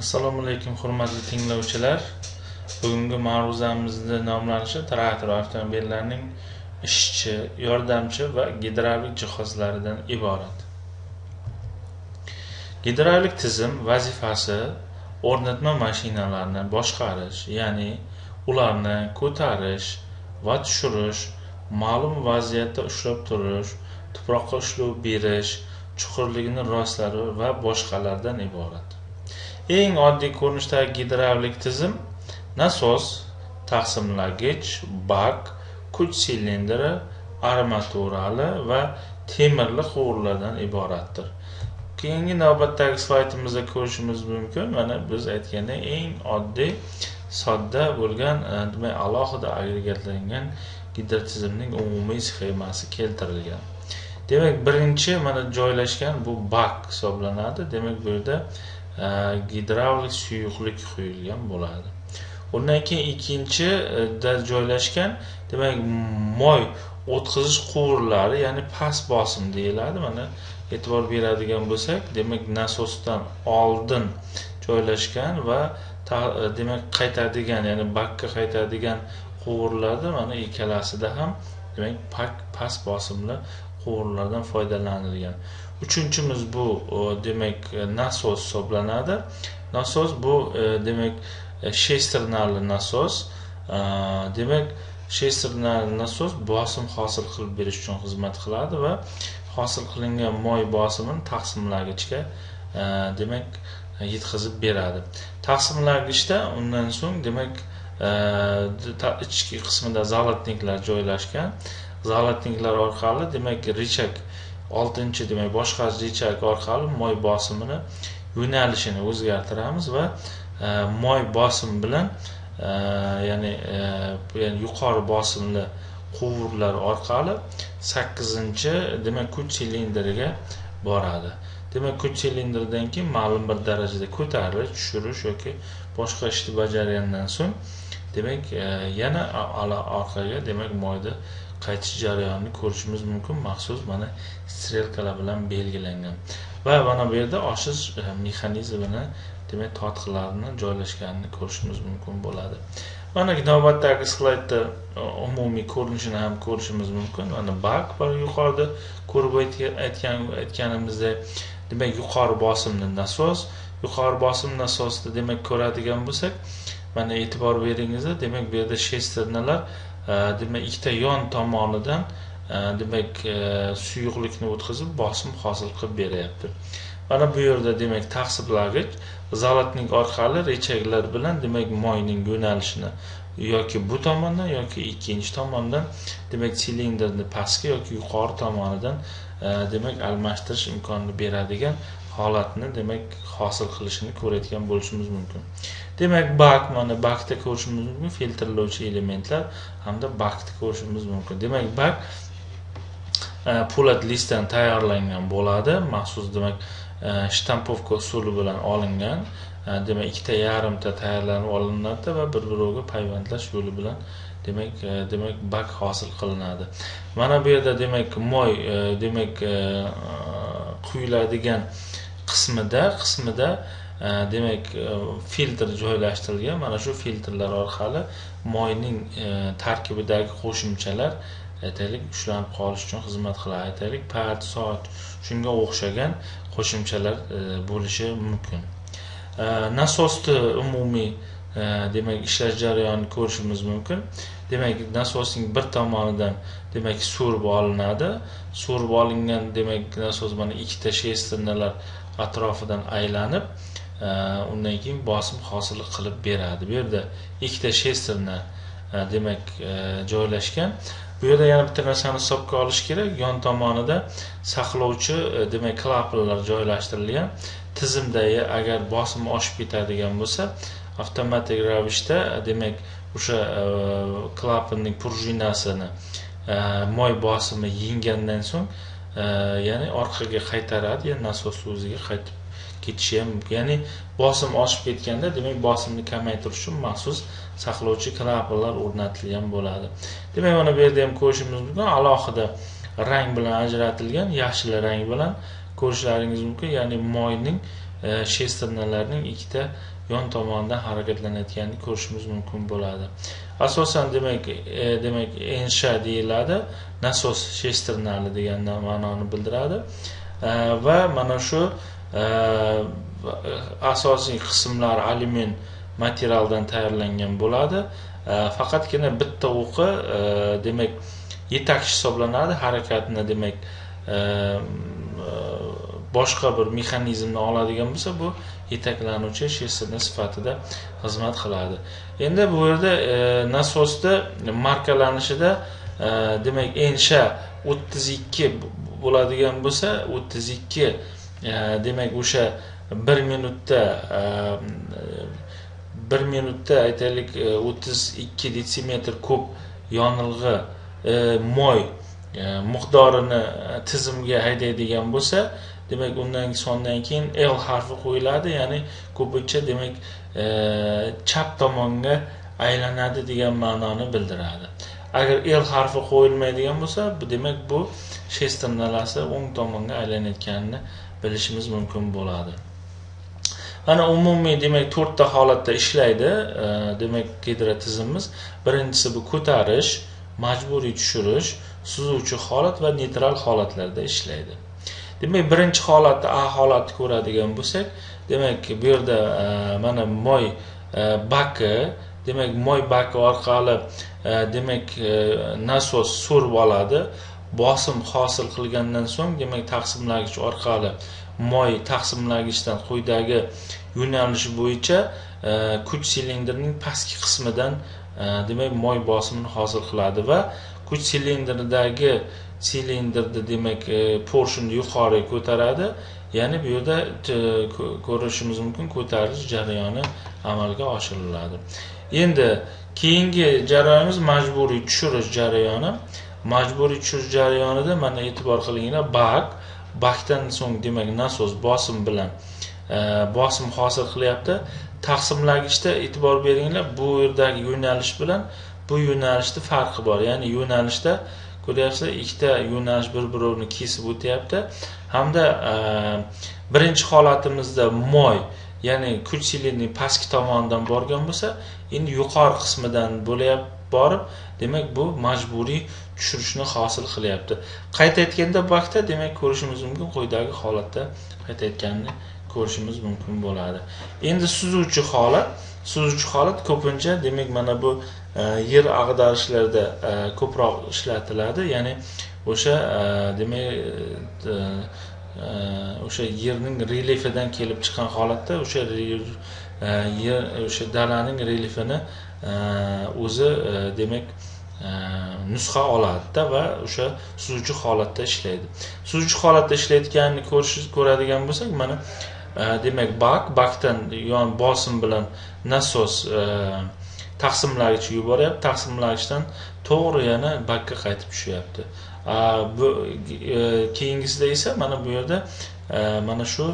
assalomu alaykum hurmatli tinglovchilar. Bugungi ma'ruzamizni nomlanishi traktor avtomobillarining ishchi yordamchi va gidravlik jihozlaridan iborat. Gidravlik tizim vazifasi o'rnatma mashinalarni boshqarish ya'ni ularni ko'tarish va tushirish ma'lum vaziyatda ushlab turish tuproqqa ushlov berish chuqurligini rostlash va boshqalardan iborat. Eng oddiy ko'rinishdagi gidravlik tizim nasos taqsimlagich bak kuch silindri armaturali va temirli quvurlardan iboratdir. Keyingi navbatdagi slaydimizda ko'rishimiz mumkin. Mana biz aytgandek eng oddiy sodda bo'lgan demak alohida agregatlangan gidrotizimning umumiy sxemasi keltirilgan. Demak birinchi mana joylashgan bu bak hisoblanadi. Demak bu yerda Э, gidravlik suyuqlik quyilgan bo'ladi. Undan keyin ikkinchida э, joylashgan demak moy o'tkazish quvurlari ya'ni past bosim deyiladi. Mana e'tibor beradigan bo'lsak demak nasosdan oldin joylashgan va e, demak qaytadigan ya'ni bakka qaytadigan quvurlarda mana ikkalasida ham demak past bosimli quvurlardan foydalanilgan. Uchinchimiz bu e, demak e, nasos hisoblanadi. Nasos bu e, demak e, shesternali nasos. Demak shesternali nasos bosim hosil qilib berish uchun xizmat qiladi va hosil qilingan moy bosimini taqsimlagichga demak yetkazib beradi. Taqsimlagichda undan so'ng demak ichki qismida zalotniklar joylashgan. Zalotniklar orqali demak richak oltinchi demak boshqa jichak orqali moy bosimini yo'nalishini o'zgartiramiz va e, moy bosim bilan e, ya'ni e, ya'ni yuqori bosimli quvurlar orqali sakkizinchi demak kuch silindriga boradi. Demak kuch silindrdan keyin ma'lum bir darajada ko'tarish tushirish yoki boshqa ishni bajargandan so'ng demak yana orqaga demak moyni qaytish jarayonini ko'rishimiz mumkin. Maxsus mana strelkalar bilan belgilangan. Va mana bu yerda oshish e, mexanizmini demak totqilarni joylashganini ko'rishimiz mumkin bo'ladi. Mana navbatdagi slaydda e, umumiy ko'rinishini ham ko'rishimiz mumkin. Mana bak bor yuqorida ko'rib aytgan aytganimizdek demak yuqori bosimli nasos yuqori bosim nasosni demak ko'radigan bo'lsak mana e'tibor beringizda demak bu yerda shesternalar Э, demak ikkita yon tomonidan э, demak э, suyuqlikni o'tkazib bosim hosil qilib beryapti. Mana bu yerda demak taqsimlagich zalotnik orqali rechaklar bilan demak moyning yo'nalishini yoki bu tomondan yoki ikkinchi tomondan demak silindrni pastki yoki yuqori tomonidan e, demak almashtirish imkonini beradigan holatni demak hosil qilishini ko'rayotgan bo'lishimiz mumkin. Demak bak mana bakda ko'rishimiz mumkin filtrlovchi elementlar hamda bakni ko'rishimiz mumkin. Demak bak e, po'lat listdan tayyorlangan bo'ladi. Maxsus demak e, shtampovka usuli bilan olingan e, demak ikkita yarimta tayyorlanib olinadi va bir biriga payvandlash yo'li bilan demak demak bak hosil qilinadi. Mana bu yerda demak moy demak quyiladigan qismida qismida e, demak e, filtr joylashtirilgan mana shu filtrlar orqali moyning e, tarkibidagi qo'shimchalar aytaylik ushlanib qolish uchun xizmat qiladi. Aytaylik pat soat shunga o'xshagan qo'shimchalar bo'lishi mumkin. Nasosni umumiy demak ishlash jarayonini ko'rishimiz mumkin. Demak nasosning bir tomonidan demak so'rib olinadi. So'rib olingan demak nasos mana ikkita shesternalar atrofidan aylanib e, undan keyin bosim hosil qilib beradi. Bu yerda ikkita shesterni e, demak e, joylashgan. Bu yerda yana bitta narsani hisobga olish kerak. Yon tomonida saqlovchi demak klapanlar joylashtirilgan. Tizimda agar bosim oshib ketadigan bo'lsa avtomatik ravishda demak o'sha klapanning prujinasini moy bosimi yenggandan so'ng ya'ni orqaga qaytaradi ya'ni nasosni o'ziga qaytib ketishi ham ya'ni bosim oshib ketganda demak bosimni kamaytirish uchun maxsus saqlovchi klapanlar o'rnatilgan bo'ladi demak mana bu yerda ham ko'rishimiz mumkin alohida rang bilan ajratilgan yashil rang bilan ko'rishlaringiz mumkin ya'ni moyning shesternalarning ikkita yon tomonidan harakatlanayotganini ko'rishimiz mumkin bo'ladi. Asosan demak e, demak ensha deyiladi nasos shesternali degan ma'noni bildiradi. E, va mana shu e, asosiy qismlar alyumin materialdan tayyorlangan bo'ladi. Faqatgina bitta o'qi demak yetakchi hisoblanadi harakatni demak boshqa bir mexanizmni oladigan bo'lsa bu yetaklanuvchi shesirni sifatida xizmat qiladi. Endi bu yerda e, nasosda markalanishida e, demak ensha o'ttiz ikki bo'ladigan bo'lsa o'ttiz ikki e, demak o'sha bir minutda bir minutda aytaylik o'ttiz ikki detsimetr kub yonilg'i moy miqdorini tizimga haydaydigan bo'lsa demak undan sondan keyin l harfi qo'yiladi ya'ni ko'pincha demak e, chap tomonga aylanadi degan ma'noni bildiradi. Agar l harfi qo'yilmaydigan bo'lsa demak bu shesternalasi o'ng tomonga aylanayotganini bilishimiz mumkin bo'ladi. Mana umumiy demak to'rtta holatda ishlaydi. E, demak gidrotizimimiz birinchisi bu ko'tarish majburiy tushirish suzuvchi holat va neytral holatlarda ishlaydi. Demak birinchi holatni a holatni ko'radigan bo'lsak demak bu yerda e, mana moy e, baki demak moy baki orqali e, demak nasos so'rib oladi. Bosim hosil qilgandan so'ng demak taqsimlagich orqali moy taqsimlagichdan quyidagi yo'nalish bo'yicha kuch silindrining pastki qismidan demak moy bosimini hosil qiladi va kuch silindridagi silindrni demak e, porshini yuqoriga ko'taradi. Ya'ni bu yerda ko'rishimiz mumkin ko'tarish jarayoni amalga oshiriladi. Endi keyingi jarayonimiz majburiy tushirish jarayoni. Majburiy tushirish jarayonida mana e'tibor qilinglar bak bakdan so'ng demak nasos bosim bilan e, bosim hosil qilyapti. Taqsimlagichda e'tibor beringlar bu yerdagi yo'nalish bilan bu yo'nalishni farqi bor. Ya'ni yo'nalishda ko'ryapsizlar ikkita yo'nalish bir birini kesib o'tyapti. Hamda e, birinchi holatimizda moy ya'ni kuch silindning pastki tomonidan borgan bo'lsa endi yuqori qismidan bo'layap borib demak bu majburiy tushirishni hosil qilyapti. Qayta aytganda vaqtda demak ko'rishimiz mumkin quyidagi holatda qayta aytganini ko'rishimiz mumkin bo'ladi. Endi suzuvchi holat. Suzuvchi holat ko'pincha demak mana bu e, yer ag'darishlarda e, ko'proq ishlatiladi. Ya'ni o'sha e, demak e, e, o'sha yerning relyefidan kelib chiqqan holatda o'sha e, yer o'sha dalaning relyefini o'zi demak nusxa oladida va o'sha suzuvchi holatda ishlaydi. Suzuvchi holatda ishlayotganini ko'rish ko'radigan bo'lsak mana Э, demak bak bakdan yon bosim bilan nasos e, taqsimlagich yuboryapti. Taqsimlagichdan to'g'ri yana bakka qaytib tushyapti. Bu e, keyingisida esa mana bu yerda e, mana shu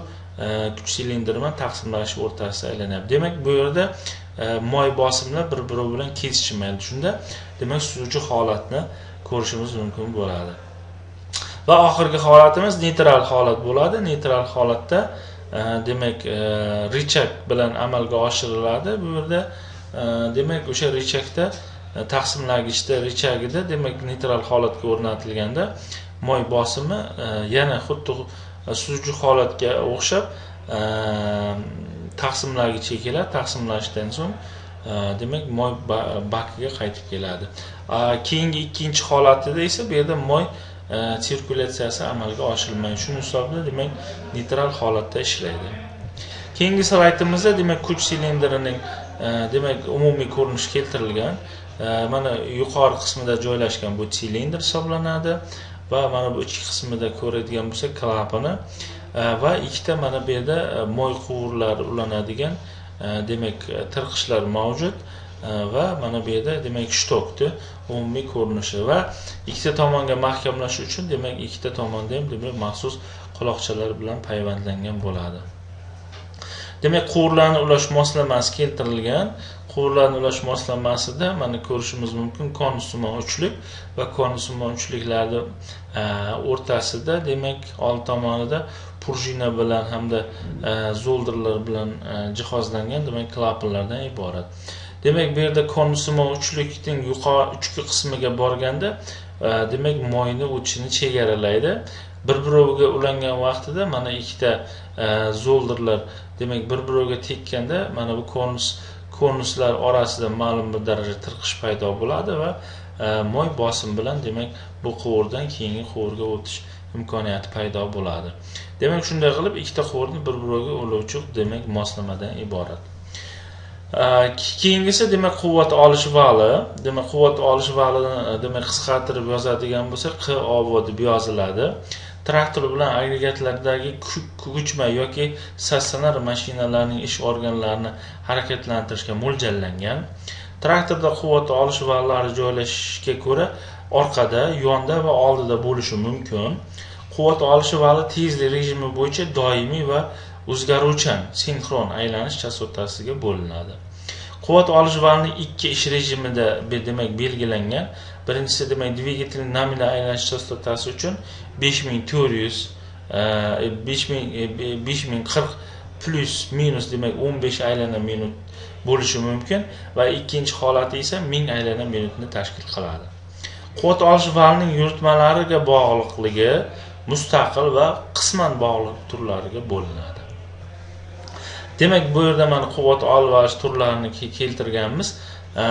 kuch silindr bilan taqsimlagich o'rtasida aylanyapti. Demak bu yerda moy bosimlar bir biri bilan kesishmaydi. Shunda demak suzuvchi holatni ko'rishimiz mumkin bo'ladi. Va oxirgi holatimiz neytral holat bo'ladi. Neytral holatda demak e, richak bilan amalga oshiriladi. Bu yerda e, demak o'sha richakda e, taqsimlagichda richagida demak neytral holatga o'rnatilganda moy bosimi yana xuddi suzuvchi holatga o'xshab taqsimlagichga keladi. Taqsimlashdan so'ng demak moy bakiga qaytib keladi. Keyingi ikkinchi holatida esa bu yerda moy Э, sirkulyatsiyasi amalga oshirilmaydi shu hisobda demak neytral holatda ishlaydi. Keyingi slaytimizda demak kuch silindrining e, demak umumiy ko'rinishi keltirilgan. E, mana yuqori qismida joylashgan bu silindr hisoblanadi va mana bu ichki qismida ko'radigan bo'lsak klapani e, va ikkita mana bu yerda moy quvurlari ulanadigan demak tirqishlar mavjud. Э, va mana bu yerda demak shtokni umumiy ko'rinishi. Va ikkita tomonga mahkamlash uchun demak ikkita tomonda ham demak maxsus quloqchalar bilan payvandlangan bo'ladi. Demak quvurlarni ulash moslamasi keltirilgan. Quvurlarni ulash moslamasida mana ko'rishimiz mumkin konussimon uchlik va konussimon uchliklarni e, o'rtasida demak old tomonida prujina bilan hamda e, zoldirlar bilan e, jihozlangan demak klapanlardan iborat. Demak bu yerda konsumovchilikning uchlikning yuqori uchki qismiga borganda e, demak moyni o'tishini chegaralaydi. Bir biroviga ulangan vaqtida mana ikkita e, zoldirlar demak bir biroviga tekkanda mana bu konus konuslar orasida ma'lum bir darajada tirqish paydo bo'ladi va e, moy bosim bilan demak bu quvurdan keyingi quvurga o'tish imkoniyati paydo bo'ladi. Demak shunday qilib ikkita quvurni bir biriga o'lovchi demak moslamadan iborat. Keyingisi demak quvvat olish vali. Demak quvvat olish valini e, demak qisqartirib yozadigan bo'lsak qov deb yoziladi. Traktor bilan agregatlardagi ko'chma yoki statsionar mashinalarning ish organlarini harakatlantirishga mo'ljallangan. Traktorda quvvat olish vallari joylashishga ko'ra orqada yonda va oldida bo'lishi mumkin. Quvvat olish vali tezlik rejimi bo'yicha doimiy va o'zgaruvchan sinxron aylanish chastotasiga bo'linadi. Quvvat olish valini ikki ish rejimida demak belgilangan. Birinchisi demak dvigatelning nominal aylanish chastotasi uchun besh ming to'rt yuz e, besh ming e, besh ming qirq plyus minus demak o'n besh aylana minut bo'lishi mumkin va ikkinchi holati esa ming aylana minutni tashkil qiladi. Quvvat olish valining yuritmalariga bog'liqligi mustaqil va qisman bog'liq turlariga bo'linadi. Demak bu yerda mana quvvat olish turlarini keltirganmiz.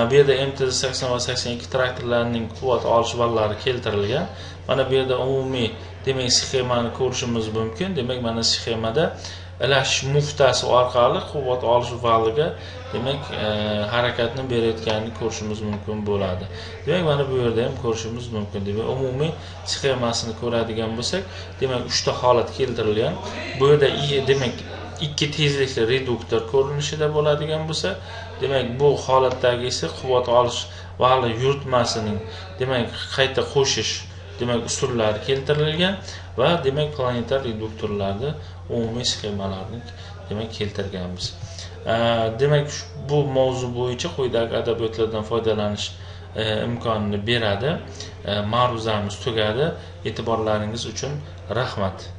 Bu yerda mtz sakson va sakson ikki traktorlarining quvvat olish vallari keltirilgan. Mana bu yerda umumiy demak sxemani ko'rishimiz mumkin. Demak mana sxemada ilash muftasi orqali quvvat olish valiga demak e, harakatni berayotganini ko'rishimiz mumkin bo'ladi. Demak mana bu yerda ham ko'rishimiz mumkin. Demak umumiy sxemasini ko'radigan bo'lsak demak uchta holat keltirilgan. Bu yerda demak ikki tezlikli reduktor ko'rinishida bo'ladigan bo'lsa demak bu holatdagisi esa quvvat olish vali yuritmasining demak qayta qo'shish demak usullari keltirilgan va demak planetar reduktorlarni umumiy sxemalarini demak keltirganmiz. Demak bu mavzu bo'yicha quyidagi adabiyotlardan foydalanish e, imkonini beradi. E, ma'ruzamiz tugadi. E'tiborlaringiz uchun rahmat.